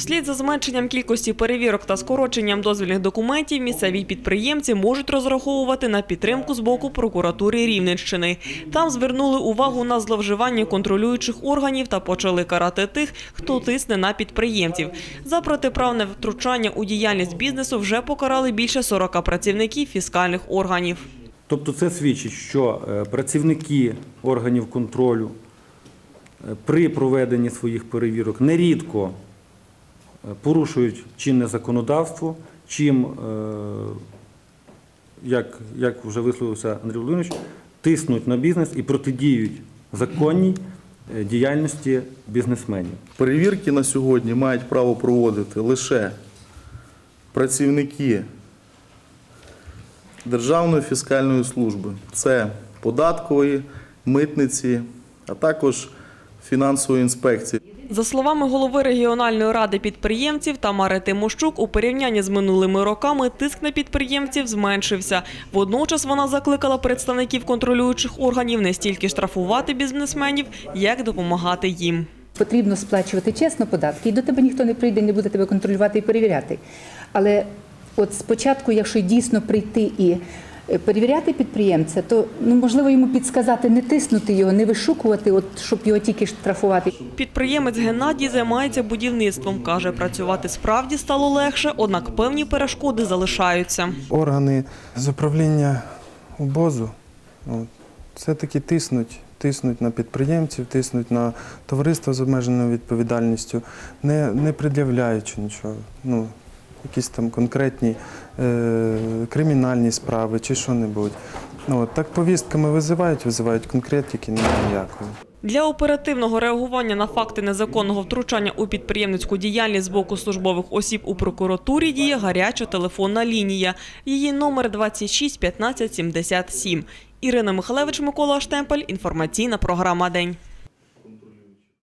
Вслід за зменшенням кількості перевірок та скороченням дозвільних документів місцеві підприємці можуть розраховувати на підтримку з боку прокуратури Рівненщини. Там звернули увагу на зловживання контролюючих органів та почали карати тих, хто тисне на підприємців. За протиправне втручання у діяльність бізнесу вже покарали більше 40 працівників фіскальних органів. Тобто це свідчить, що е, працівники органів контролю е, при проведенні своїх перевірок нерідко порушують чинне законодавство, чим, е, як, як вже висловився Андрій Володимирович, тиснуть на бізнес і протидіють законній е, діяльності бізнесменів. Перевірки на сьогодні мають право проводити лише працівники Державної фіскальної служби. Це податкової, митниці, а також фінансової інспекції. За словами голови регіональної ради підприємців Тамари Тимощук, у порівнянні з минулими роками тиск на підприємців зменшився. Водночас вона закликала представників контролюючих органів не стільки штрафувати бізнесменів, як допомагати їм. Потрібно сплачувати чесно податки, і до тебе ніхто не прийде, не буде тебе контролювати і перевіряти. Але от спочатку, якщо дійсно прийти і перевіряти підприємця, то ну можливо йому підсказати, не тиснути його, не вишукувати, от щоб його тільки штрафувати. Підприємець Геннадій займається будівництвом. Каже, працювати справді стало легше, однак певні перешкоди залишаються. органи з управління УБОЗу от, все-таки тиснуть, тиснуть на підприємців, тиснуть на товариство з обмеженою відповідальністю, не, не пред'являючи нічого. Ну, якісь там конкретні е, кримінальні справи чи що-небудь. Ну, так повістками визивають, визивають конкретики, немає ніякої. Для оперативного реагування на факти незаконного втручання у підприємницьку діяльність з боку службових осіб у прокуратурі діє гаряча телефонна лінія. Її номер 26 15 77. Ірина Михалевич, Микола Штемпель. Інформаційна програма «День».